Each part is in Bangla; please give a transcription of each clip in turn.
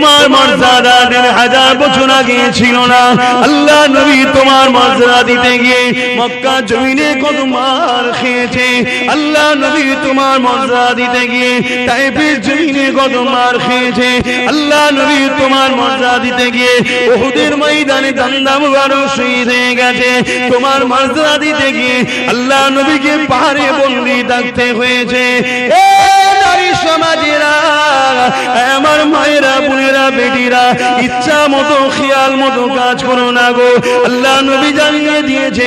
তোমার মর্যাদা দেড় হাজার বছর আগে ছিল না। আল্লাহ নবী তোমার মর্যাদা দিতে গিয়ে মক্কা জমিনে কত মার খেয়েছে। আল্লাহ নবী তোমার মর্যাদা দিতে গিয়ে তাইফের জমিনে কত মার খেয়েছে। আল্লাহ নবী তোমার মর্যাদা দিতে গিয়ে ওহুদের ময়দানে দান্দা মুবারক শহীদ হয়ে গেছে। তোমার মর্যাদা দিতে গিয়ে আল্লাহ নবীকে পাহাড়ে বন্দি থাকতে হয়েছে। এ আমার মায়েরা, বোনেরা, বেটিরা, ইচ্ছা মতো, খেয়াল মতো কাজ করো না গো। আল্লাহ নবী জানিয়ে দিয়েছে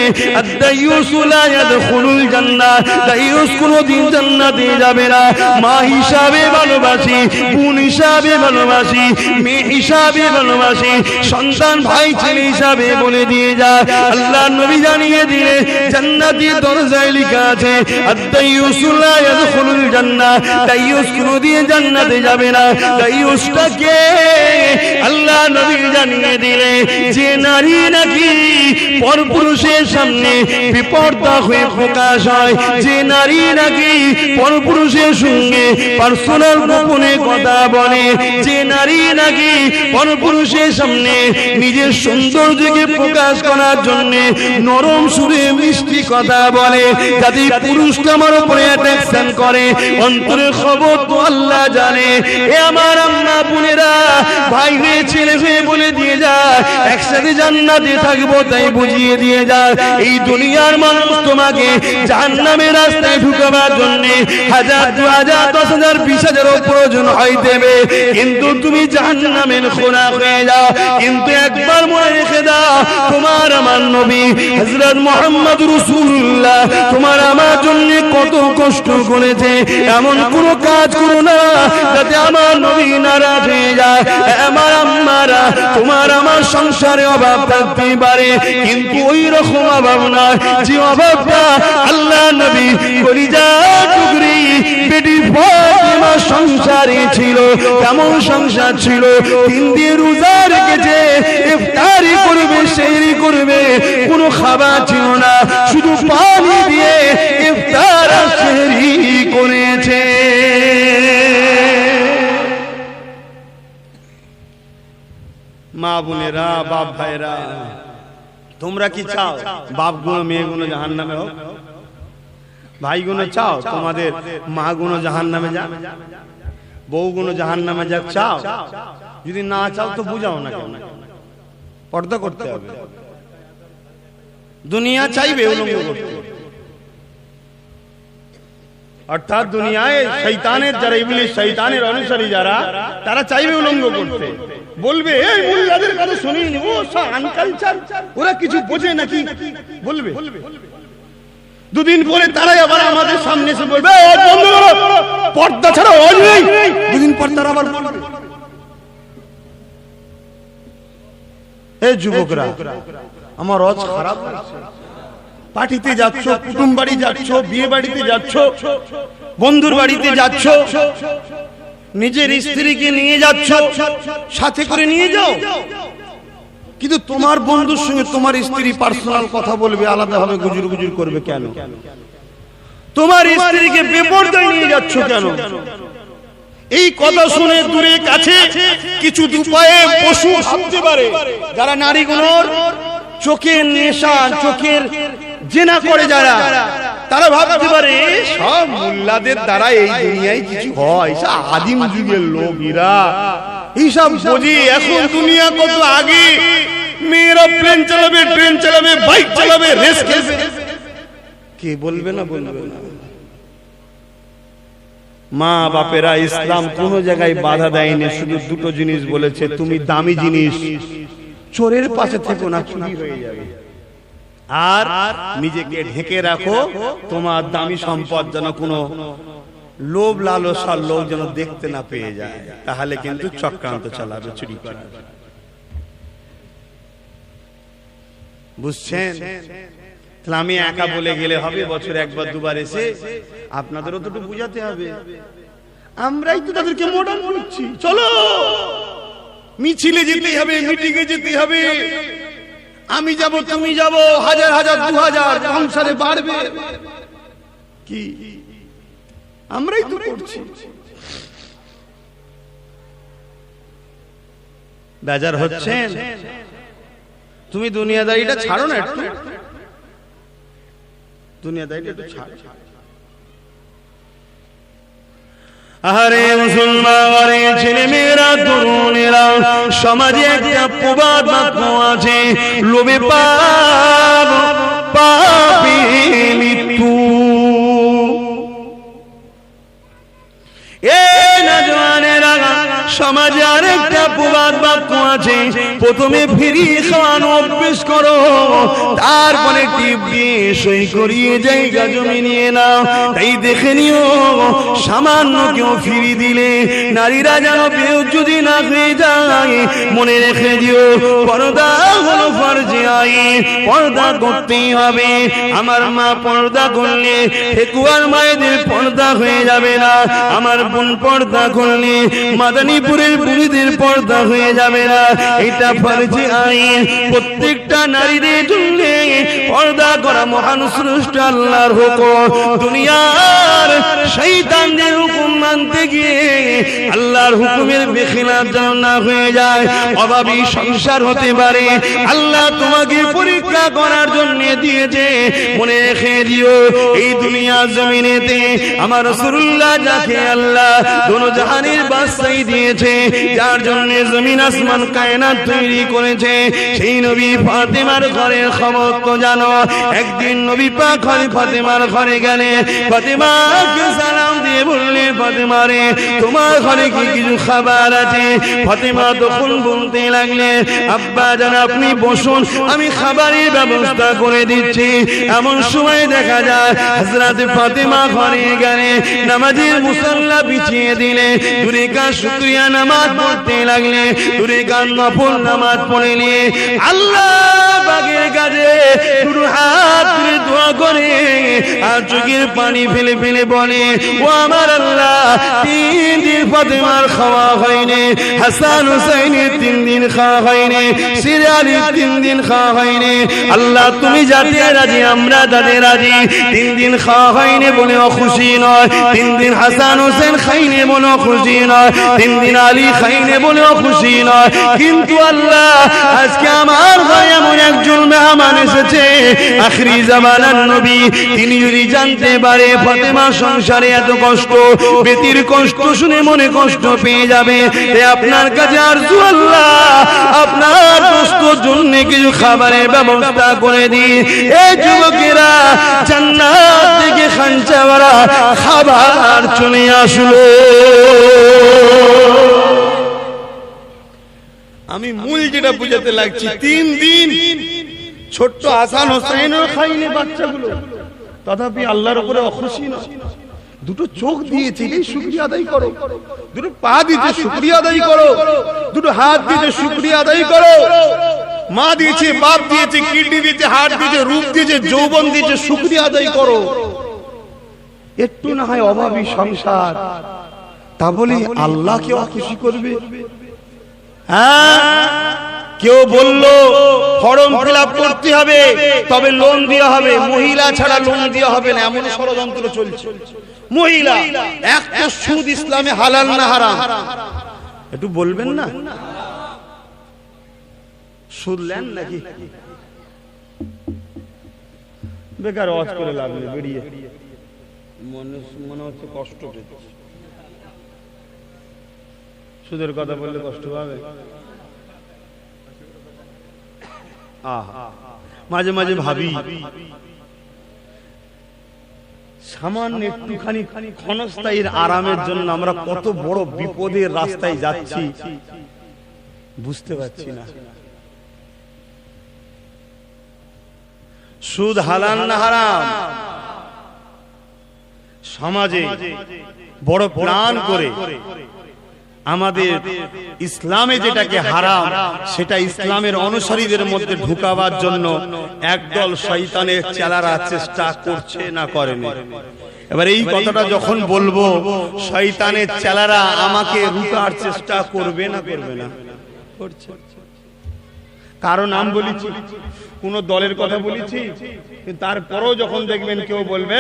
জান্নাতে যাবে না। মা হিসাবে ভালোবাসি, বোন হিসাবে ভালোবাসি, মেয়ে হিসাবে ভালোবাসি, সন্তান ভাই ছেলে হিসাবে বলে দিয়ে যায় আল্লাহ নবী জানিয়ে দিলে, জান্নাতি দরজায় লেখা আছে আদাইয়ুসুলা ইয়াদখুলুল জান্নাহ দাইয়ুস কোনোদিন জান্নাতে যাবে না দাইয়ুসটাকে আল্লাহ নবী জানিয়ে দিলে, যে নারী নাকি পরপুরুষের সামনে বিপর্দা হয়ে প্রকাশ হয়, যে নারী নাকি পরপুরুষের সঙ্গে পার্সোনাল গোপনে কথা বলে, যে নারী নাকি পরপুরুষের সামনে নিজের সৌন্দর্যকে প্রকাশ করার জন্য নরম সুরে মিষ্টি কথা বলে, যাতে পুরুষটা আমার উপরে অ্যাট্রাকশন করে। অন্তরের খবর তো আল্লাহ জানে। এ আমার আম্মা, বোনেরা, ভাই হয়ে, ছেলে হয়ে বলে দিয়ে যায়, একসাথে জান্নাতে থাকব, তাই বুঝিয়ে দিয়ে যায়, এই দুনিয়ার মানুষ তোমাকে জাহান্নামের রাস্তায় ঢুকাবার জন্য হাজার, দু হাজার, দশ হাজার, বিশ হাজারও প্রয়োজন হয় দেবে। কিন্তু তুমি জাহান্নামের খোলা হয়ে যাও। কিন্তু একবার মনে রেখে দাও, তোমার আমার নবী হযরত মুহাম্মদ রাসূলুল্লাহ কষ্ট করেছে, এমন কোন কাজ করো না, যাতে আমার নবী নারাজ হয়ে যায়। আমার আম্মারা, তোমার আমার সংসারে অভাব থাকতে পারে, কিন্তু ওই রকম অভাব নয়। যে অভাবটা আল্লাহ নবী কলিজা টুকরি, বেটি ফাতিমা সংসারে ছিল, কেমন সংসার ছিল, তিন দিন রোজা রেখেছে, ইফতারি করবে, সেহরি করবে, কোনো খাবার ছিল না, শুধু পানি দিয়ে মা বোনেরা, বাপ ভাইরা তোমরা কি চাও? বাপগুলো মেয়ে গুলো জাহান নামে হোক। ভাই গুলো চাও? তোমাদের মা গুলো জাহান নামে যাক। বউ গুলো জাহান নামে যাক, চাও? যদি না চাও তো বুঝাও না কেন? পর্দা করতে হবে। দুনিয়া চাইবে উলঙ্গ করতে। অর্থাৎ দুনিয়ায় শৈতানের যারা ইবলিশ শৈতানের অনুসারী যারা, তারা চাইবে উলঙ্গ করতে। বলবে এই মুল্লাদের কথা শুনিনি ও আনকালচার ওরা কিছু বোঝে নাকি? বলবে। দুদিন পরে তারাই আবার আমাদের সামনে এসে বলবে বন্ধ করো, পর্দা ছাড়া অজ নেই দুদিন পর তারা আবার বলবে। এই যুবকরা আমার অজ খারাপ পার্টিতে যাচ্ছ কুটুম বাড়ি যাচ্ছ বিয়ে বাড়িতে যাচ্ছ বন্ধুর বাড়িতে যাচ্ছ। নিজের স্ত্রীকে নিয়ে যাচ্ছ সাথে করে নিয়ে যাও। কিন্তু তোমার বন্ধুর সঙ্গে তোমার স্ত্রী পার্সোনাল কথা বলবে আলাদাভাবে গুজুর গুজুর করবে কেন? তোমার স্ত্রীকে বেপরদায় নিয়ে যাচ্ছ কেন? এই কথা শুনে দূরে কাছে কিছু দুপায়ে পশু ভাবতে পারে। যারা নারীগুলোর চোখের নেশা চোখের জেনা করে যারা। তারা ভাবতে পারে, সব মোল্লাদের দ্বারা এই দুনিয়ায় কিছু হয়। আদিম যুগের লোক এরা এইসব বোঝে এখন দুনিয়া কত আগে? মেয়েরা প্লেন চালাবে ট্রেন চালাবে বাইক চালাবে রেস খেলবে। কে বলবে না বলবে না? মা বাপেরা, ইসলাম কোন জায়গায় বাধা দেয়নি, শুধু দুটো জিনিস বলেছে, তুমি দামি জিনিস। চোরের পাশে থেকো না, চুরি হয়ে যাবে। আর নিজেকে ঢেকে রাখো, তোমার দামি সম্পদ যেন কোনো লোভ লালসার লোক যেন দেখতে না পেয়ে যায়। তাহলে কিন্তু চক্রান্ত চালাবে, চুরি করার বুঝছেন? তাহলে আমি একা বলে গেলে হবে, বছর একবার, দুবার এসে আপনাদেরও তো বুঝাতে হবে। আমরাই তো তাদেরকে মডার্ন করছি চলো! মিছিলে যেতে হবে মিটিং এ যেতে হবে। আমি যাব, তুমি যাব, হাজার হাজার, দু হাজার সংসারে বাড়বে। কি? আমরাই তো করছি। বেজার হচ্ছে তুমি দুনিয়াদারিটা ছাড়ো না একটু। দুনিয়াদারিটা একটু ছাড়ো। আরে মুসলমানে ছেলে মেয়েরা তরুণেরা সমাজে একটা প্রবাদ বাক্য আছে। লোভে পাপ পাপে মৃত্যু। এ সমাজে আরেকটা প্রবাদ বাক্য আছে। প্রথমে ফিরি খাওয়ানো অভ্যেস করো, তারপরে টিপ দিয়ে সই করিয়ে জায়গা জমি নিয়ে নাও। তাই দেখে নিও, সামান্য কেউ ফিরি দিলে নারীরা যেন বেউ যদি না হয়ে যায়। মনে রেখে দিও, পর্দা হলো ফরজে আই পর্দা করতেই হবে। আমার মা পর্দা করলে ঠেকুয়ার মায়েদের পর্দা হয়ে যাবে না। আমার বোন পর্দা করলে মাদানীপুরের বুড়িদের পর্দা হয়ে যাবে না। এটা ফরজে আইন। প্রত্যেকটা নারীদের জন্য পর্দা করা মহান সৃষ্ট আল্লাহর হুকুম। দুনিয়ার শয়তানদের হুকুম মানতে গিয়ে আল্লাহর হুকুমের বেখিলাফ যেন না হয়ে যায়। অভাবী সংসার হতে পারে। আল্লাহ তোমাকে পরীক্ষা করার জন্য দিয়েছে। মনে রেখে দিও এই দুনিয়া জমিনেতে আমার রসুল্লাহ যাকে আল্লাহ দোনো জাহানের বাদশাহী দিয়েছে যার জন্য জমিন আসমান কায়নাত তৈরি করেছে। সেই নবী ফাতেমার ঘরের খবর তো জানো, একদিন নবী পাক ঘরে ফাতেমার ঘরে গেলে, ফাতেমাকে সালাম দিয়ে বললে, ফাতেমা রে, তোমার ঘরে কি কিছু খাবার আছে? ফাতেমা তখন বলতে লাগলে, আব্বা জান আপনি বসুন, আমি খাবারের ব্যবস্থা করে দিচ্ছি। এমন সময় দেখা যায়, হযরত ফাতেমা ঘরে গেলে, নামাজের মুসাল্লা বিছিয়ে দিলে, দূরে কার নামাজ পড়তে দূরে কার নফল নামাজ পড়ে নিয়ে আল্লাহ বাগের হাত দোয়া করে আর চোখের পানি ফেলে ফেলে বলে, ও আমার আল্লাহ, তিন দিন খাওয়া হয়নি, হাসান হুসাইনের তিন দিন খাওয়া হয়নি তিন দিন খাওয়া হয়নি, আল্লাহ তুমি যাতে রাজি, আমরা তাদের রাজি, তিন দিন খাওয়া হয়নি বলে খুশি নয়, তিন দিন হাসান হোসেন খাইনে বলে খুশি নয়, তিন দিন আলী খাইনে বলে খুশি নয়। কিন্তু আল্লাহ, আজকে আমার ঘরে এমন একজন মেহমান এসেছে। আখরি জামানার নবী, তিনি যদি জানতে পারে ফাতেমা সংসারে এত কষ্ট, বেতির কষ্ট শুনে মনে কষ্ট পেয়ে যাবে। আপনার কাছে আর আল্লাহ, আপনার দোস্তর জন্য কিছু খাবারের ব্যবস্থা করে দিই এই যুবকেরা, জান্নাত থেকে খাঞ্চা ভরা খাবার চলে আসলো। আমি মূল যেটা বুঝাতে লাগছি। তিন দিন ছোট্ট আসান হোসেনও খাইনি বাচ্চাগুলো। তথাপি আল্লাহর উপরে অখুশি নয়। দুটো চোখ দিয়েছে আদায় করো। দুটো পা দিতে আদায় করো। দুটো হাত দিতে আদায় করো। মা দিয়েছে, বাপ দিয়েছে, কিডনি দিয়েছে দিয়েছে, রূপ দিয়েছে, যৌবন দিয়েছে, শুক্রিয়া আদায় করো। একটু না হয় অভাবী সংসার। তা বলি আল্লাহকে খুশি করবে। হ্যাঁ? কেউ বলল ফর্ম ফিল করতে হবে তবে লোন দেওয়া হবে মহিলা ছাড়া লোন দেওয়া হবে না এমন ষড়যন্ত্র চলছে। মহিলা এক তো সুদ ইসলামে হালাল না হারাম। একটু বলবেন না? শুনলেন নাকি? বেকার ওয়াজ করে লাভ নেই বেরিয়ে। মনে মনে হচ্ছে কষ্ট পেতে সুদের কথা বললে কষ্ট পাবে। মাঝে মাঝে ভাবি, সামান্য একটুখানি ক্ষণস্থায়ীর আরামের জন্য আমরা কত বড় বিপদের রাস্তায় যাচ্ছি, বুঝতে পারছি না। সুদ হালাল না হারাম? সমাজে বড় প্ল্যান করে আমাদের ইসলামে যেটাকে হারাম সেটা ইসলামের অনুসারীদের মধ্যে ঢুকাবার জন্য একদল শয়তানের চেলারা চেষ্টা করছে না করেনি। এবার এই কথাটা যখন বলব শয়তানের চেলারা আমাকে রুকার চেষ্টা করবে না করবে না। করছে। কারও নাম বলেছি কোন দলের কথা বলেছি তারপরেও যখন দেখবেন কেউ বলবে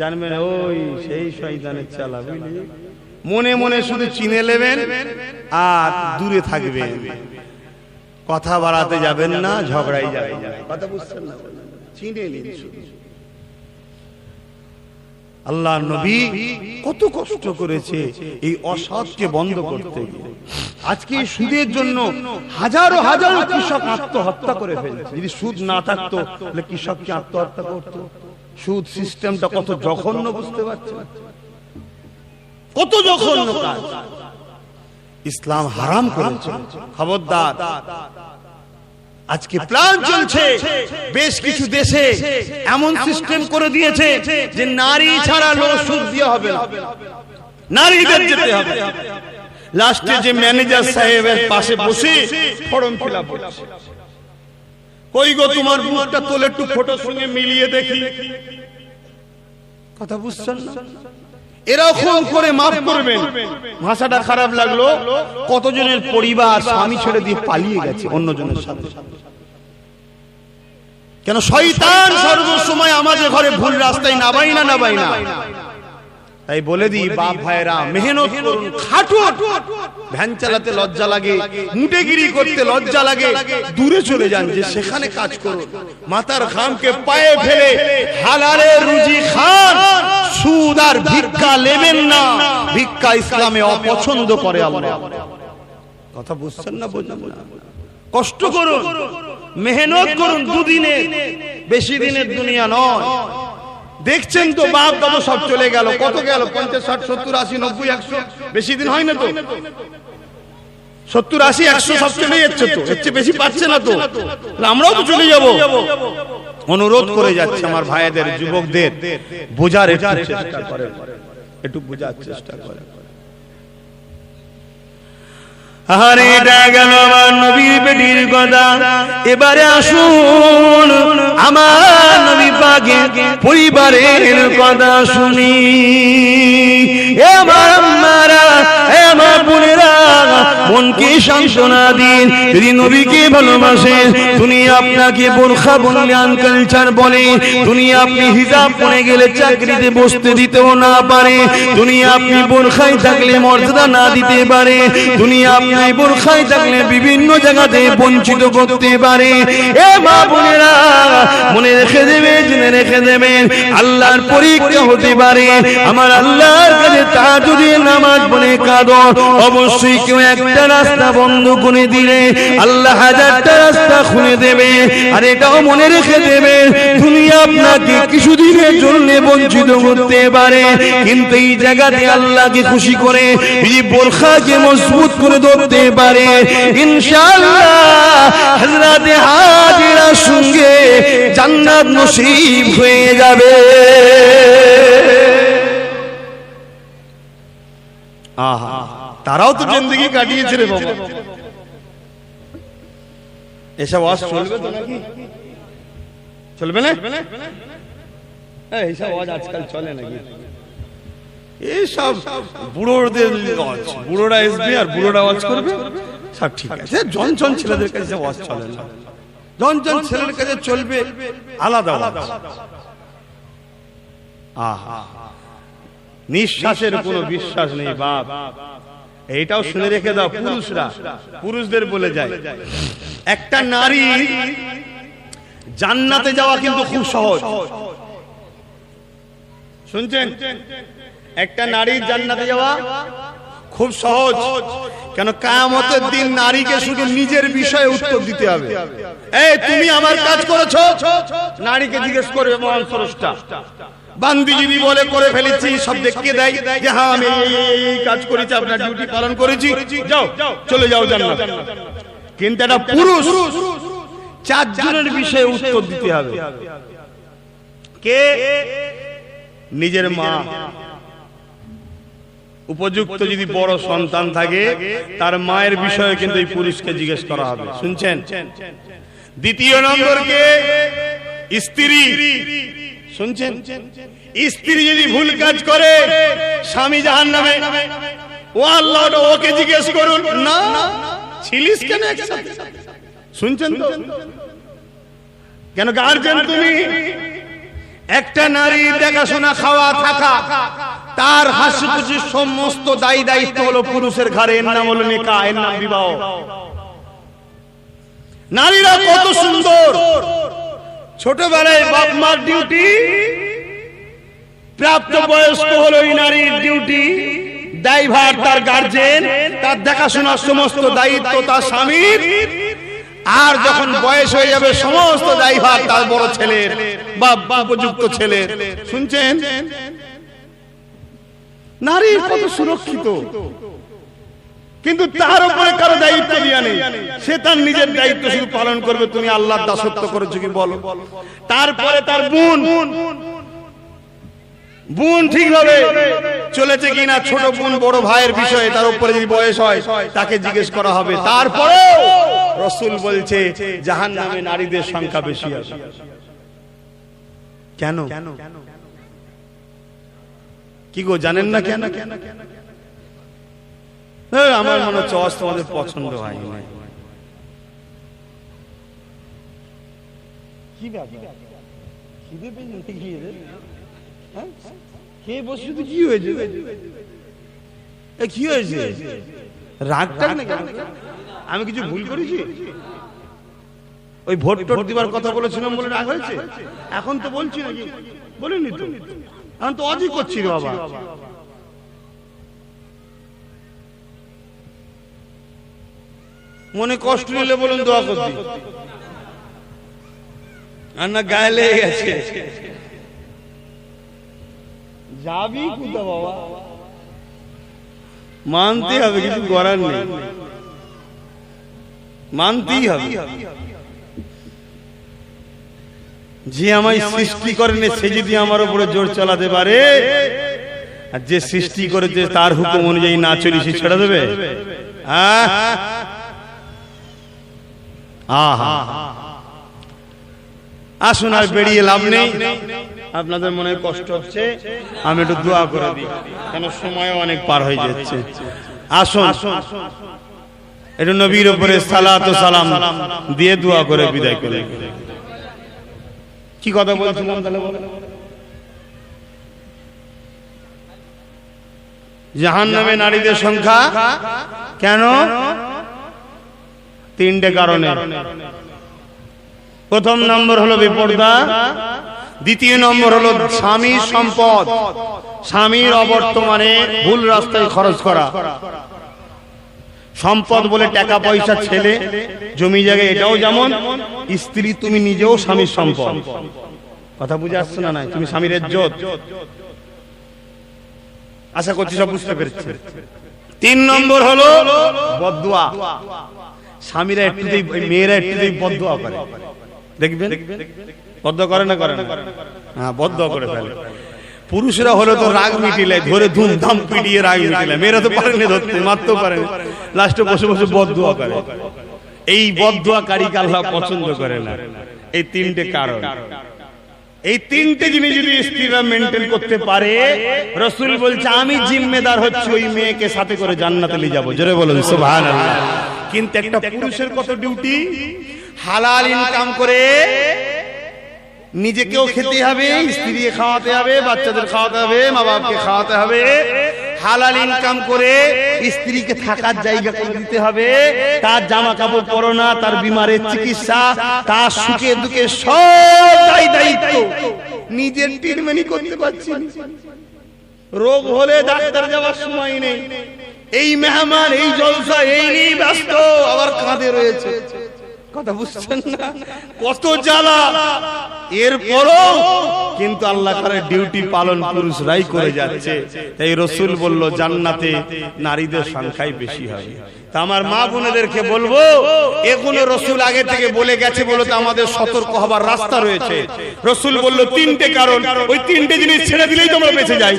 জানবেন, ওই সেই শয়তানের চালা, বুঝলি? মনে মনে শুধু চিনে নেবেন আর দূরে থাকবেন। কথা বাড়াতে যাবেন না, ঝগড়াই যাবেন কথা বুঝছেন না? চিনে নিন আল্লাহ নবী কত কষ্ট করেছে এই অসৎকে বন্ধ করতে গিয়ে। আজকে সুদের জন্য হাজারো হাজারো কৃষক আত্মহত্যা করে ফেলছে। যদি সুদ না থাকতো, তাহলে কৃষককে আত্মহত্যা করতো। সুদ সিস্টেমটা কত জঘন্য বুঝতে পারছেন? কত জঘন্য কাজ? ইসলাম হারাম করেছে। খবরদার, আজকে প্ল্যান চলছে। বেশ কিছু দেশে এমন সিস্টেম করে দিয়েছে যে নারী ছাড়া লোক সুদ দিয়ে হবে না। নারীদের যেতে হবে। লাস্টে যে ম্যানেজার সাহেবের পাশে বসে ফর্ম ফিল আপ কই গো তোমার মুখটা তোলে একটু ফটোর সঙ্গে মিলিয়ে দেখি। কথা বুঝছেন না? এরকম করে মাফ করবেন। ভাষাটা খারাপ লাগল কতজনের পরিবার স্বামী ছেড়ে দিয়ে পালিয়ে গেছে অন্যজনের সাথে। কেন শয়তান সর্বসময় আমাদের ঘরে ভুল রাস্তায় নাবাই না নাবাই না? তাই বলে দিই বাপ ভাইরা মেহনত করুন খাটুন। ভ্যান চালাতে লজ্জা লাগে মুটেগিরি করতে লজ্জা লাগে দূরে চলে যান যে সেখানে কাজ করুন। মাথার ঘামকে পায়ে ফেলে হালালে রুজি খান। সুদ আর ভিক্ষা নেবেন না। ভিক্ষা ইসলামে অপছন্দ করে আল্লাহ। কথা বুঝছেন না বোঝেন না? কষ্ট করুন। মেহনত করুন দুদিনে। বেশি দিনের দুনিয়া নয়। দেখছেন তো বাপ দাদু সব চলে গেল। কত গেল? পঞ্চাশ ষাট সত্তর আশি নব্বই একশো। বেশি দিন হয় না তো? সত্তর আশি একশো সব চলে যাচ্ছে তো। হচ্ছে বেশি পাচ্ছে না তো? আমরাও তো চলে যাব। অনুরোধ করে যাচ্ছে আমার ভাইদের যুবকদের। বোঝার একটু চেষ্টা করেন। একটু বোঝার চেষ্টা করেন। আরে এটা গেল আমার নবীর বেটির কথা এবারে আসুন আমার নবী পাকে পরিবারের কথা শুনি। এ আমার আম্মারা, এ আমার বোনেরা মনকে সান্ত্বনা দিন। যদি নবীকে ভালোবাসেন দুনিয়া আপনাকে বোরখা বললে আনকালচার বলে। দুনিয়া আপনি হিজাব পরে গেলে চাকরিতে বসতে দিতেও না পারে। দুনিয়া আপনি বোরখায় থাকলে মর্যাদা না দিতে পারে। দুনিয়া আপনি বোরখায় থাকলে বিভিন্ন জায়গাতে বঞ্চিত করতে পারে। এ মা বোনেরা, মনে রেখে দেবে জেনে রেখে দেবেন, আল্লাহর পরীক্ষা হতে পারে। আমার আল্লাহর কাছে তা যদি নামাজ বলে কাঁদো। অবশ্যই কেউ একটা রাস্তা বন্ধ করে দিলে আল্লাহ হাজারটা রাস্তা খুলে দেবে, আর এটাও মনে রেখে দেবে, দুনিয়া আপনাকে কিছুদিনের জন্য বঞ্চিত করতে পারে, কিন্তু এই জায়গাতে আল্লাহকে খুশি করে যদি বোরখাকে মজবুত করে ধরতে পারে। ইনশাআল্লাহ হযরতে হাজিরার সঙ্গে জান্নাত নসিব হয়ে যাবে। আহা। তারাও তো জিন্দগি কাটিয়েছে রে বাবা। এসব ওয়াজ চলবে তো নাকি? চলবে না? এইসব ওয়াজ আজকাল চলে নাকি? এইসব বুড়োদের ওয়াজ বুড়োরা আসবে আর বুড়োরা ওয়াজ করবে? সব ঠিক আছে। ছেলেদের কাছে ওয়াজ চলে না। ছেলের কাছে চলবে আলাদা ওয়াজ আহা। নিঃশ্বাসের কোনো বিশ্বাস নেই বাপ। এইটাও শুনে রেখে দাও পুরুষরা। পুরুষদের বলে যায়। একটা নারী জান্নাতে যাওয়া কিন্তু খুব সহজ। শুনছেন? একটা নারী জান্নাতে যাওয়া খুব সহজ। কেন কায়ামতের দিন নারীকে শুধু নিজের বিষয়ে উত্তর দিতে হবে। এই তুমি আমার কাজ করেছ? নারীকে জিজ্ঞেস করবে মহান স্রষ্টা। বান্দি যদি বলে করে ফেলেছি সব দেখিয়ে দেয়? যে হ্যাঁ আমি এই কাজ করেছি, আপনার ডিউটি পালন করেছি। যাও, চলে যাও জান্নাত। কিন্তু একটা পুরুষ, চারজনের বিষয়ে উত্তর দিতে হবে। কে? নিজের মা। উপযুক্ত যদি বড় সন্তান থাকে, তার মায়ের বিষয়ে কিন্তু এই পুরুষকে জিজ্ঞেস করা হবে। শুনছেন? দ্বিতীয় নম্বর কে? স্ত্রী। শুনছেন? স্ত্রী যদি ভুল কাজ করে, স্বামী জাহান নামে ও আল্লাহ ওকে জিজ্ঞেস করুন। না, ছিলিস কেন শুনছেন তো? কেন গার্জেন তুমি? একটা নারী দেখাশোনা, খাওয়া, থাকা, তার হাসি খুশি সমস্ত দায়ী দায়িত্ব হলো পুরুষের ঘরে। এর নাম হলো নিকা, এর নাম বিবাহ। নারীরা কত সুন্দর। ছোটবেলায় বাপ মার ডিউটি প্রাপ্ত বয়স্ক হলো নারীর ডিউটি ড্রাইভার তার গার্জেন তার দেখাশোনার সমস্ত দায়িত্ব তার স্বামীর, আর যখন বয়স হয়ে যাবে সমস্ত ড্রাইভার তার বড় ছেলের বা উপযুক্ত ছেলের। শুনছেন? নারীর কত সুরক্ষিত। কিন্তু তার উপরে কারও দায়িত্ব দিয়া নেই। সে তার নিজের দায়িত্ব শুধু পালন করবে তুমি আল্লাহর দাসত্ব করেছ কি বলো? তারপরে তার বোন। বোন। ঠিকভাবে চলেছে কিনা ছোট বোন বড় ভাইয়ের বিষয়ে তার উপরে যদি বয়স হয় তাকে জিজ্ঞেস করা হবে। তারপরে রসুল বলছে জাহান নামে নারীদের সংখ্যা বেশি আছে কেন? কি গো জানেন না কেন? হ্যাঁ, আমার মনে হচ্ছে অস তোমাদের পছন্দ হয় না কি ব্যাপার? খিদে পেয়েছে নাকি এদের? হ্যাঁ? খেয়ে বসে তো কি হয়েছে? কি হয়েছে? রাগটা আমি কিছু ভুল করেছি? ওই ভোট টোট দিবার কথা বলেছিলাম বলে রাগ হয়েছে? এখন তো বলছি নাকি? বলিনি তো? এখন তো অজি করছি রে বাবা। মনে কষ্ট নিলে বলুন দোয়া করতে আর না গায়ে লেগে গেছে। যাবি কোথা বাবা। মানতে হবে কিছু করার নেই। মানতেই হবে। যে আমায় সৃষ্টি করেনি সে যদি আমার উপরে জোর চালাতে পারে আর যে সৃষ্টি করেছে তার হুকুম অনুযায়ী না চলি সে ছেড়ে দেবে। আহ? আসুন আর বেরিয়ে লাভ নেই। আপনাদের মনে কষ্ট হচ্ছে, আমি একটু দোয়া করে দিই, কেন সময় অনেক পার হয়ে যাচ্ছে। আসুন। একটু নবীর উপরে সালাত সালাম দিয়ে দোয়া করে বিদায় করে। কি কথা বলছিলাম তাহলে জাহান নামে নারীদের সংখ্যা কেন? তিনটে কারণে। প্রথম নম্বর হলো বিপর্দা, দ্বিতীয় নম্বর হলো স্বামী সম্পদ। স্বামীর অবর্তমানে ভুল রাস্তায় খরচ করা। সম্পদ বলে টাকা পয়সা ছেলে, জমি জায়গায় এটাও যেমন, স্ত্রী তুমি নিজেও স্বামীর সম্পদ। কথা বুঝে আসছো না নাই? তুমি স্বামীর ইজ্জত। আশা করছি সব বুঝতে পেরেছি। তিন নম্বর হলো বদুয়া। স্বামীরা একটুতেই মেয়েরা একটু বদ্ধ করে। দেখবেন? বদ্ধ করে না করে না? হ্যাঁ বদ্ধ করে ফেলে। পুরুষরা হলে তো রাগ মিটিলে ধরে ধুমধাম পিটিয়ে রাগ মিটিলে। মেয়েরা তো পারেনি ধরতে মারতেও পারেনি। লাস্টে বসে বসে বদ্ধ করে। এই বদ্ধ আল্লাহ পছন্দ করে না। এই তিনটে কারণ। এই তিনটে জিনিস যদি স্ত্রীরা মেনটেন করতে পারে, রসুল বলছে, আমি জিম্মেদার হচ্ছে ওই মেয়েকে সাথে করে জান্নাতে নিয়ে যাব। জোরে বলুন সুভান কিন্তু একটা পুরুষের কত ডিউটি হালাল ইনকাম করে নিজেকেও খেতে হবে স্ত্রীকে খাওয়াতে হবে বাচ্চাদের খাওয়াতে হবে মা বাপকে খাওয়াতে হবে হালাল ইনকাম করে স্ত্রীকে থাকার জায়গা করে দিতে হবে তার জামা কাপড় পরনা তার বিমারের চিকিৎসা তার সুখে দুঃখে সব দায়ী দায়িত্ব। নিজের ট্রিটমেন্টই করতে পারছি রোগ হলে ডাক্তার যাওয়ার সময় নেই। এই মেহমান এই জলসা এই নিয়ে ব্যস্ত আবার কাঁধে রয়েছে। কথা বুঝছেন না? কত জ্বালা। এরপরও কিন্তু আল্লাহ তাআলা ডিউটি পালন পুরুষরাই করে যাচ্ছে। তাই রসুল বলল, জান্নাতে নারীদের সংখ্যাই বেশি হবে। তা আমার মা বোনেদেরকে বলব, এগুলো রসুল আগে থেকে বলে গেছে বলে তো আমাদের সতর্ক হবার রাস্তা রয়েছে। রসুল বলল, তিনটে কারণ। ওই তিনটে জিনিস ছেড়ে দিলেই তোমরা বেঁচে যাই।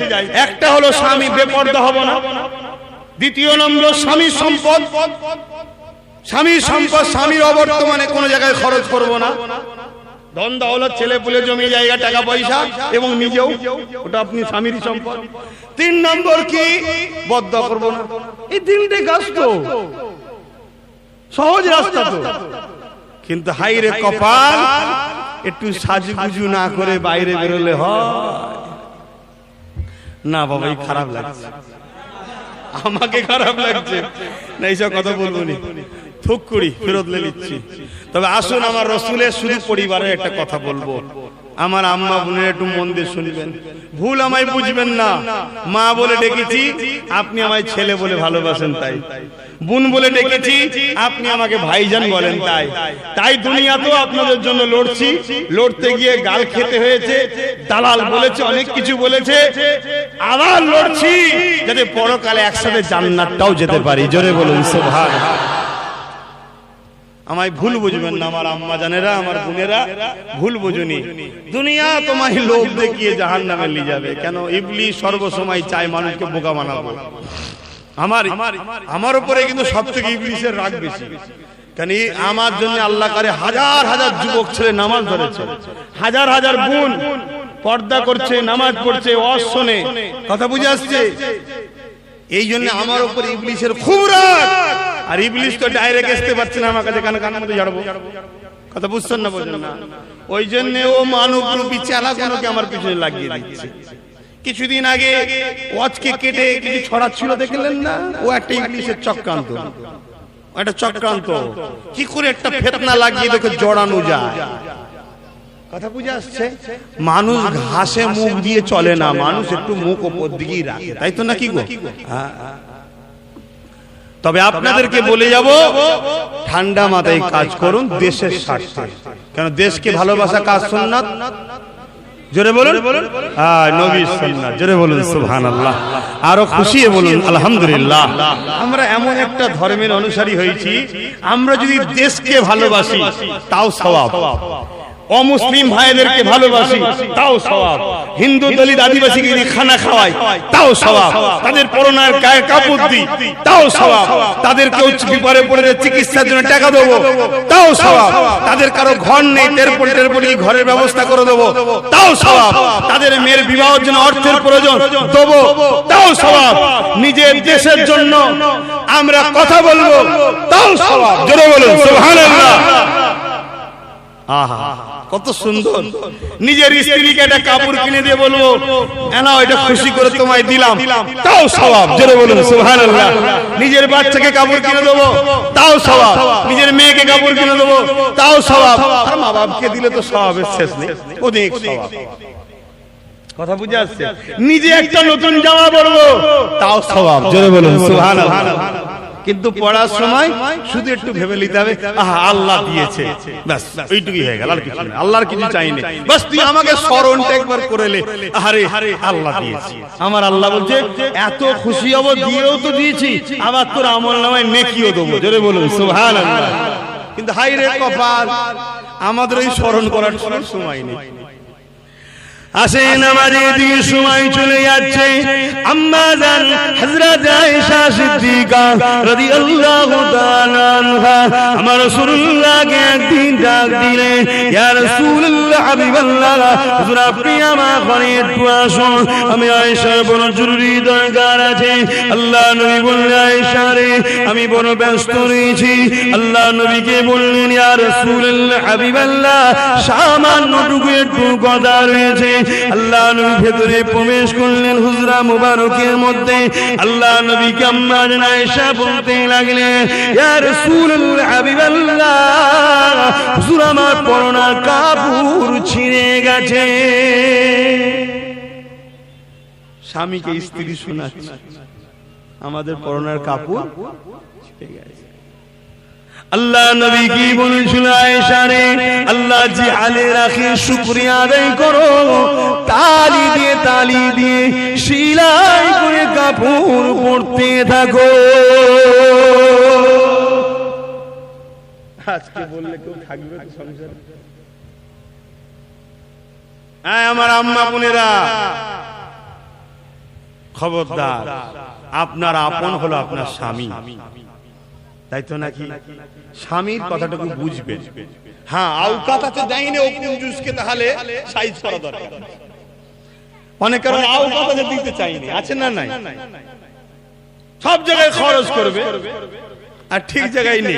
একটা হলো স্বামী বেপর্দা হব না। দ্বিতীয় নম্বর স্বামী সম্পদ। স্বামীর সম্পদ, স্বামীর অবর্তমানে কোনো জায়গায় খরচ করব না। ধন, দৌলত, ছেলে পুলে, জমি, জায়গা, টাকা, পয়সা এবং নিজেও ওটা আপনি স্বামীর সম্পদ। তিন নম্বর কি? বদ্ধ করব না। এই তিনটে কাজ তো। সহজ রাস্তা তো। কিন্তু হাইরে কপাল, একটু সাজুগুজু না করে বাইরে বেরোলে হয়। না বাবা এই খারাপ লাগছে। আমাকে খারাপ লাগছে। না, এইসব কথা বলব নি। থুক করি ফেরত নিচ্ছি। তবে আসুন আমার রসুলের শুধু পরিবারের একটা কথা বলব। আমার আম্মা বোনের একটু মন দিয়ে শুনবেন। ভুল আমায় বুঝবেন না। মা বলে ডেকেছি, আপনি আমায় ছেলে বলে ভালোবাসেন তাই। বোন বলে ডেকেছি, আপনি আমাকে ভাইজান বলেন তাই। তাই দুনিয়াতেও আপনাদের জন্য লড়ছি। লড়তে গিয়ে গাল খেতে হয়েছে, দালাল বলেছে, অনেক কিছু বলেছে। আবার লড়ছি, যাতে পরকালে একসাথে জান্নাতটাও যেতে পারি। জোরে বলুন সোভাগ আমায় ভুল বুঝবেন না আমার আম্মা জানেরা আমার বোনেরা ভুল বুঝুনি। দুনিয়া তোমায় লোভ দেখিয়ে জাহান নামে নিয়ে যাবে। কেন? ইবলি সর্বসময় চায় মানুষকে বোকা বানাবো। আমার আমার উপরে কিন্তু সব থেকে ইবলিসের রাগ বেশি। কেন আমার জন্য আল্লাহ করে হাজার হাজার যুবক ছেলে নামাজ ধরেছে হাজার হাজার বোন পর্দা করছে নামাজ পড়ছে অস শোনে কথা বুঝে আসছে? এই জন্য আমার উপর ইবলিসের খুব রাগ আর ইবলিস তো ডাইরেক্ট আসতে পারছে না আমার কাছে, কানে কানের মধ্যে ঝাড়বো। কথা বুঝছেন না বোঝেন না। ওই জন্য ও মানব রূপী চালাগুলোকে আমার পিছনে লাগিয়ে দিচ্ছে। কিছুদিন আগে ওয়াজকে কেটে কিছু ছড়াচ্ছিল, দেখলেন না? ও একটা ইংলিশের চক্রান্ত। একটা চক্রান্ত। কি করে একটা ফেতনা লাগিয়ে দেখে, জড়ানো যায়। কথা বুঝে আসছে? মানুষ ঘাসে মুখ দিয়ে চলে না, মানুষ একটু মুখ ওপর দিকেই রাখে। তাই তো নাকি গো? হ্যাঁ। তবে আপনাদেরকে বলে যাব ঠান্ডা মাথায় কাজ করুন দেশের স্বার্থে। কেন দেশকে ভালোবাসা কাজ সুন্নাত? জোরে বলুন? হ্যাঁ নবীর সুন্নাত। জোরে বলুন সুবহানাল্লাহ। আরও খুশি বলুন আলহামদুলিল্লাহ। আমরা এমন একটা ধর্মের অনুসারী হয়েছি আমরা যদি দেশকে ভালোবাসি তাও সওয়াব। অমুসলিম ভাইদেরকে ভালোবাসি তাও সওয়াব হিন্দু দলিত আদিবাসীকে যদি খানা খাওয়াই তাও সওয়াব তাদের করোনার গায়ে কাপড় দিই তাও সওয়াব তাদের কেউ বিপরে পড়ে চিকিৎসার জন্য টাকা দেবো। তাও সওয়াব তাদের কারও ঘর নেই টেরপল টেরপল ঘরের ব্যবস্থা করে দেবো। তাও সওয়াব তাদের মেয়ের বিবাহের জন্য অর্থের প্রয়োজন দেবো। তাও সওয়াব নিজের দেশের জন্য আমরা কথা বলব। তাও সওয়াব জোরে বলুন। সুবহানাল্লাহ। আহা কত সুন্দর। নিজের স্ত্রীকে একটা কাপড় কিনে দিয়ে বলব এনা এটা খুশি করে তোমায় দিলাম। তাও স্বভাব জোরে বলুন সুবহানাল্লাহ। নিজের বাচ্চাকে কাপড় কিনে দেবো তাও স্বভাব। নিজের মেয়েকে কাপড় কিনে দেবো তাও স্বভাব। আর মা বাপকে দিলে তো স্বভাবের শেষ নেই। অধিক স্বভাব। কথা বুঝে আসছে? নিজে একটা নতুন জামা পরবো তাও স্বভাব জোরে বলুন সুবহানাল্লাহ। কিন্তু পড়ার সময় শুধু একটু ভেবে নিতে হবে আহা আল্লাহ দিয়েছে। ব্যাস ওইটুকুই হয়ে গেল আর কিছু না আল্লাহর কিছু চাইনি বাস তুই আমাকে স্মরণটা একবার করে লে আরে আল্লাহ দিয়েছে। আমার আল্লাহ বলছে এত খুশি হব দিয়েও তো দিয়েছি আবার তোর আমল নামায় নেকিও দেবো। জোরে বলুন সুবহানাল্লাহ। কিন্তু হাই রে কপাল আমাদের ওই স্মরণ করার সময় নেই। আসেন আমাদের দিকে সময় চলে যাচ্ছে। আম্মা জান হযরত আয়েশা সিদ্দিকা রাদিয়াল্লাহু তাআলা আনহা আমার রাসূলুল্লাহকে একদিন ডাক দিলেন, ইয়া রাসূলুল্লাহ হাবিবাল্লাহ, হুজুর আপনি আমার ঘরে একটু আসুন। আমি আয়েশার বড় জরুরি দরকার আছে। আল্লাহ নবী বললেন, আয়েশা রে, আমি বড় ব্যস্ত রয়েছি। আল্লাহ নবীকে বললেন, ইয়া রাসূলুল্লাহ হাবিবাল্লাহ, সামান্যটুকু একটু কথা রয়েছে। আল্লাহ নবী ভেতরে প্রবেশ করলেন হুজরা মুবারকের মধ্যে আল্লাহ নবী কাম্মার আয়েশা বলতে লাগলেন, ইয়া রাসূলুল্লাহ, হাবিবাল্লাহ, হুজুর আমার পরনার কাপড় ছিঁড়ে গেছে স্বামীকে স্ত্রী শোনাচ্ছে, আমাদের পরনার কাপড় ছিঁড়ে গেছে। আল্লাহ নবী কি বলেছিল আয়েশা রে? আল্লাহ জি আলে রাখে শুকরিয়া আদায় করো। তালি দিয়ে তালি দিয়ে শিলাই করে কাপড় পরতে থাকো। আজকে বললে কেউ থাকবে তো সংসারে? হ্যাঁ আমার আম্মা বোনেরা। খবরদার আপনার আপন হলো আপনার স্বামী। তাই তো নাকি? স্বামীর কথাটুকু বুঝবেন হ্যাঁ আউকাতাতে দেয়নি ও কুঞ্জুসকে তাহলে সাইজ করা দরকার। অনেক কারণ আউকাতাতে দিতে চাইনি। আছে না নাই? সব জায়গায় খরচ করবে। আর ঠিক জায়গায় নেই।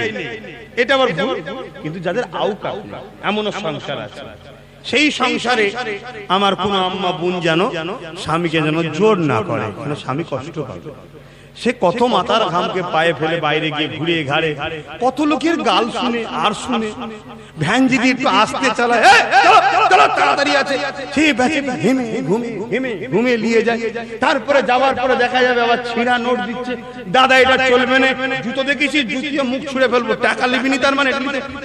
এটা আবার ভুল। কিন্তু যাদের আউকাত নেই, এমনও সংসার আছে। সেই সংসারে আমার কোন আম্মা বোন যেন স্বামীকে যেন জোর না করে। স্বামী কষ্ট পাবে। সে কত মাথার ঘামকে পায়ে ফেলে বাইরে গিয়ে ঘুরে ঘাড়ে। কত লোকের গাল শুনে আর শুনে। ভ্যান যদি একটু আসতে চালায় "এই, চলো, চলো, তাড়াতাড়ি আছে। সে হেমে ঘুমে হেমে ঘুমে নিয়ে যায়। তারপরে যাওয়ার পরে দেখা যাবে আবার ছিঁড়া নোট দিচ্ছে। দাদা এটা চলবে না। জুতো দেখেছি জুতিয়ে মুখ ছুঁড়ে ফেলব। টাকা লিবিনি তার মানে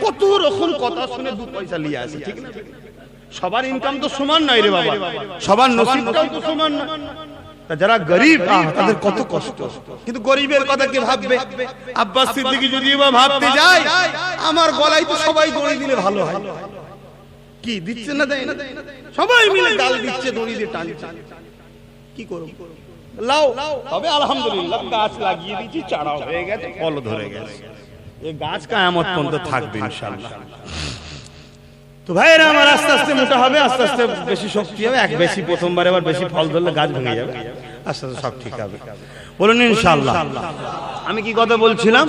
কত রকম কথা শুনে দু পয়সা নিয়ে আসে ঠিক না? সবার ইনকাম তো সমান নয় রে বাবা সবার নসিবটাও তো সমান নয় যারা গরিব তাদের কত কষ্ট। কিন্তু গরিবের কথা কে ভাববে? আব্বাস সিদ্দিকী যদি বা ভাবতে যায় আমার গলায় তো সবাই দড়ি দিলে ভালো হয়। কি দিচ্ছে না দেয়? না সবাই মিলে ডাল দিচ্ছে দড়ি দিয়ে টানছে। কি করব? লাও। তবে আলহামদুলিল্লাহ গাছ লাগিয়ে দিয়েছি চারা হয়ে গেছে ফল ধরে গেছে। এই গাছ কায়ামত পর্যন্ত থাকবে ইনশাআল্লাহ। তো ভাইয়েরা, আমার আস্তে আস্তে মোটা হবে, আস্তে আস্তে বেশি শক্তি হবে। এক বেশি প্রথমবার বেশি ফল ধরলে গাছ ভেঙে যাবে। আস্তে আস্তে সব ঠিক হবে। বলুন ইনশাআল্লাহ। আমি কি কথা বলছিলাম?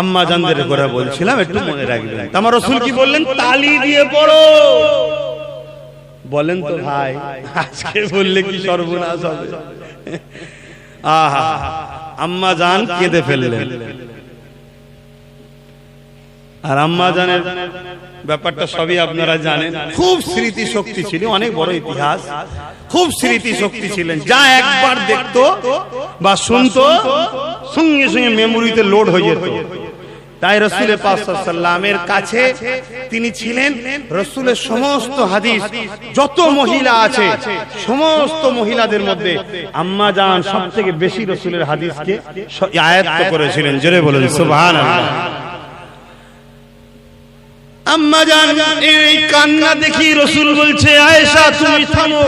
আম্মা জানদের করে বলছিলাম, একটু মনে রাখবেন। আমার রসুল কি বললেন? তালি দিয়ে পড়ো। বলেন তো ভাই, আজকে বললে কি সর্বনাশ হবে? আহা, আম্মা জান কেঁদে ফেললেন। আর আম্মা জানের ব্যাপারটা সবই আপনারা জানেন। খুব স্মৃতি শক্তি ছিল, অনেক বড় ইতিহাস। খুব স্মৃতি শক্তি ছিলেন। যা একবার দেখতো বা শুনতো, সঙ্গে সঙ্গে মেমোরিতে লোড হয়ে যেত। তাই রসুলের পাশাল্লামের কাছে তিনি ছিলেন রসুলের সমস্ত হাদিস, যত মহিলা আছে, সমস্ত মহিলাদের মধ্যে আম্মা জান সব থেকে বেশি রসুলের হাদিসকে আয়ত্ত করেছিলেন। জোরে বলুন আম্মা জান, এই কান্না দেখি রসুল বলছে, আয়েশা, তুমি থামো।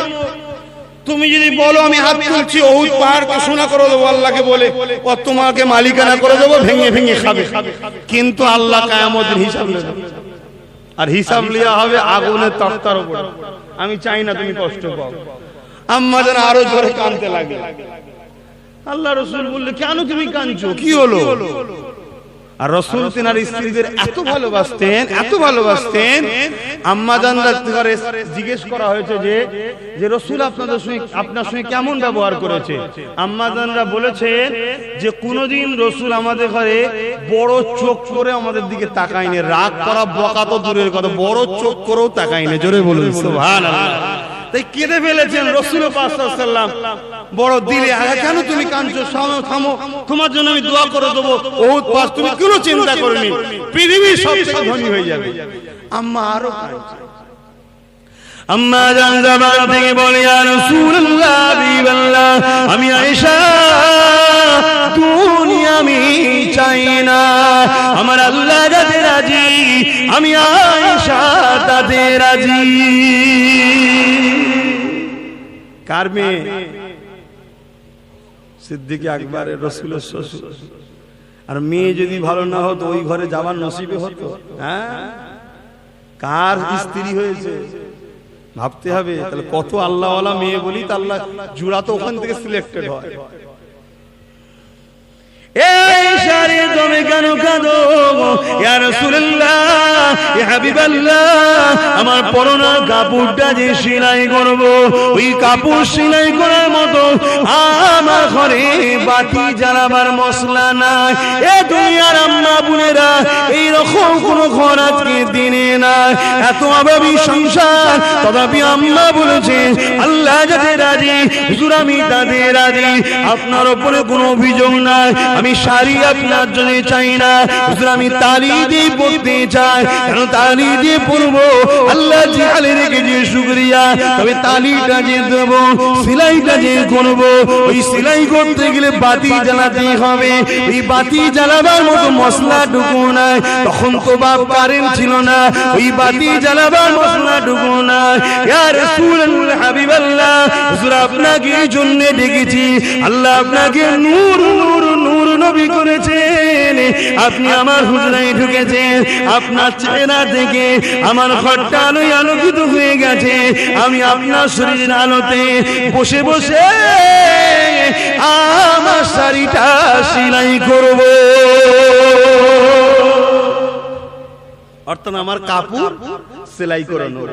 তুমি যদি বলো, আমি হাত তুলছি ওহুদ পাহাড়কে সোনা করে দেবো, আল্লাহকে বলে। ও তোমাকে মালিকানা করে দেবো, ভেঙে ভেঙে খাবে। কিন্তু আল্লাহ কায়ামতের হিসাব নেবে। আর হিসাব লিয়া হবে আগুনের তক্তার উপর। আমি চাই না তুমি কষ্ট পাও। আম্মা যেন আরও জোরে কানতে লাগে আল্লাহ রসুল বললে, কেন তুমি কাঁদছো? কি হলো? আর রসুল তেনার স্ত্রীদের এত ভালোবাসতেন এত ভালোবাসতেন, আম্মা ঘরে জিজ্ঞেস করা হয়েছে যে যে রসুল আপনাদের সঙ্গে, আপনার সঙ্গে কেমন ব্যবহার করেছে? আম্মা জানরা বলেছেন যে, কোনোদিন রসুল আমাদের ঘরে বড় চোখ করে আমাদের দিকে তাকায়নি, রাগ করা বকা তো দূরের কথা, বড় চোখ করেও তাকায়নি। জোরে বলুন, সুবহানাল্লাহ। তাই কেঁদে ফেলেছেন রসুল সাল্লাম বড় দিলে কেন তুমি কাঁদছো? থামো থামো। তোমার জন্য আমি দোয়া করে দেবো। বহুত পাস তুমি কোনো চিন্তা করনি। পৃথিবীর সব ধনী হয়ে যাবে। আম্মা আরও। আম্মা জান জামান থেকে বলে, ইয়া রাসূলুল্লাহ, হাবিবাল্লাহ, আমি আয়েশা দুনিয়া আমি চাই না আমার আল্লাহ রাজি, আমি আয়েশা তাতে রাজি। কার মেয়ে সিদ্দিকে আকবরের রসুলের শ্বশুর। আর মেয়ে যদি ভালো না হতো, ওই ঘরে যাওয়ার নসিবে হতো। হ্যাঁ? কার স্ত্রী হয়েছে? ভাবতে হবে, তাহলে কত আল্লাহওয়ালা মেয়ে বলি তা আল্লাহ জুড়া তো ওখান থেকে সিলেক্টেড হয়। এই সারে তুমি কেন কাঁদো? ইয়া রাসূলুল্লাহ আমার পরনা কাপড়টা যে সেলাই করব, ওই কাপড় সেলাই করার মতো আমার ঘরে বাতি জ্বালাবার মশলা নাই। এ দুনিয়ার আম্মা বোনেরা এই রকম কোন ঘর আজকে দিনে না এত অভাবী সংসার, তথাপি আম্মা বলেছে আল্লাহ যাতে রাজি, হুজুর আমি তাদের রাজি, আপনার উপরে কোনো অভিযোগ নাই। আমি শাড়ি আপনার জন্য চাই না। হুজুর, আমি তালি দিয়ে পড়তে চাই। কেন তালি দিয়ে পড়ব? আল্লাহ জিহালে রেখেছে শুক্রিয়া। তবে তালিটা যে দেব, সেলাইটা যে করব ওই সেলাই করতে গেলে বাতি জ্বালাতে হবে। ওই বাতি জ্বালাবার মতো মশলা ঢুকু নাই। তখন তো বাপ কারেন্ট ছিল না। ওই বাতি জ্বালাবার মশলা ঢুকু নাই। ইয়া রাসূলুল্লাহ হাবিবাল্লাহ, হুজুর, আপনাকে এই জন্য ডেকেছি। আল্লাহ আপনাকে নূর নবী করেছেন। আপনি আমার হুজরায় ঢুকেছেন। আপনার চেহারা থেকে আমার ঘরটা আলোয় আলোকিত হয়ে গেছে। আমি আপনার শরীরের আলোতে বসে বসে আমার শাড়িটা সেলাই করব। অর্থাৎ আমার কাপড় সেলাই করে নেব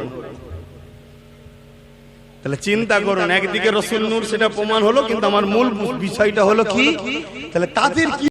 তাহলে চিন্তা করুন, একদিকে রসুল নূর সেটা প্রমাণ হলো, কিন্তু আমার মূল বিষয়টা হলো কি? তাহলে তাদের কি